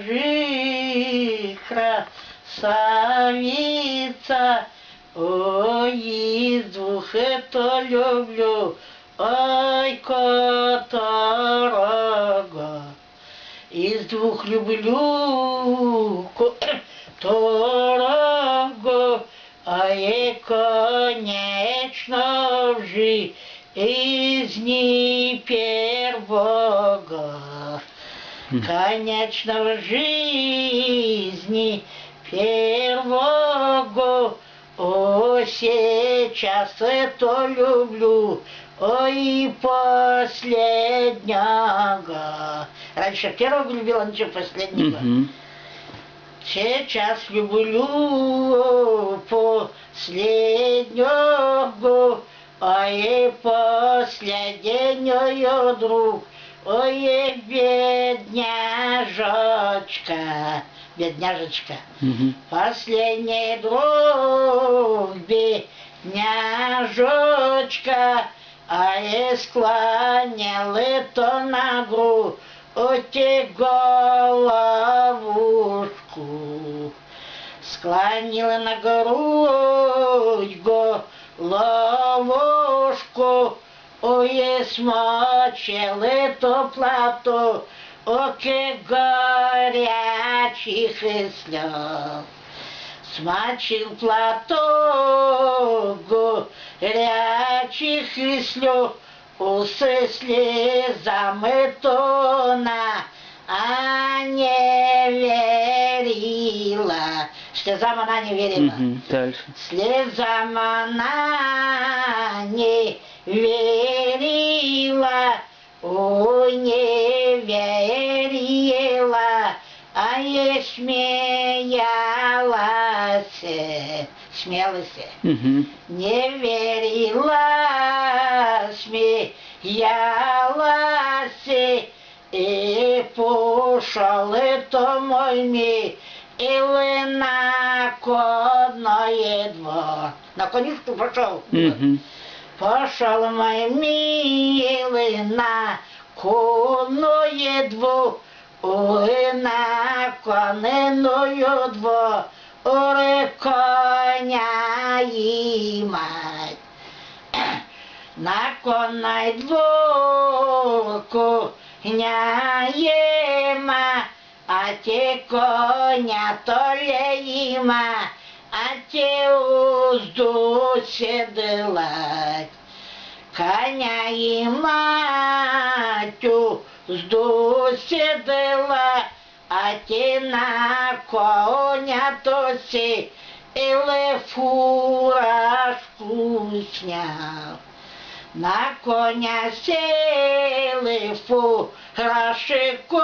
скажи, красавица, ой, из двух это люблю, ой, которого из двух люблю, которого, а и конечно в жизни первого. Конечно, в жизни первого, о, сейчас это люблю, ой, последнего. Раньше первого любила, ничего последнего. Сейчас люблю последнего, а и последнего друг. Ой, бедняжечка, бедняжечка. Мгм. Последний друг, бедняжечка, а и склонял это на грудь, оте головушку. Склонила на грудь головушку, ой, смочил это плату, оке горячих и слез. Смочил платок горячих и слез, усы слезами тона, а не верила. Слезам она не верила. Мгм. Дальше. Слезам она не верила, ой, не верила, смеялась, смеялась. Мгм. Не верила, смеялась, и пошел это мой мир, и вы на конное двор. На конюшку пошел. Мгм. Пошел мой милый на конное двор, ой, на конное двор, ой, коня и мать. На конной двор коня ема, а те коня то ли има, а те узду седлать. Коня и жду сидела, а ти на коня тоси, или фуражку сняв. На коня сели фуражку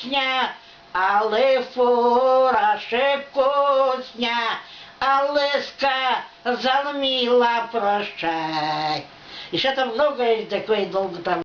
сняв, але фуражку сняв, але сказал мила прощай. Еще там много есть такой долго там.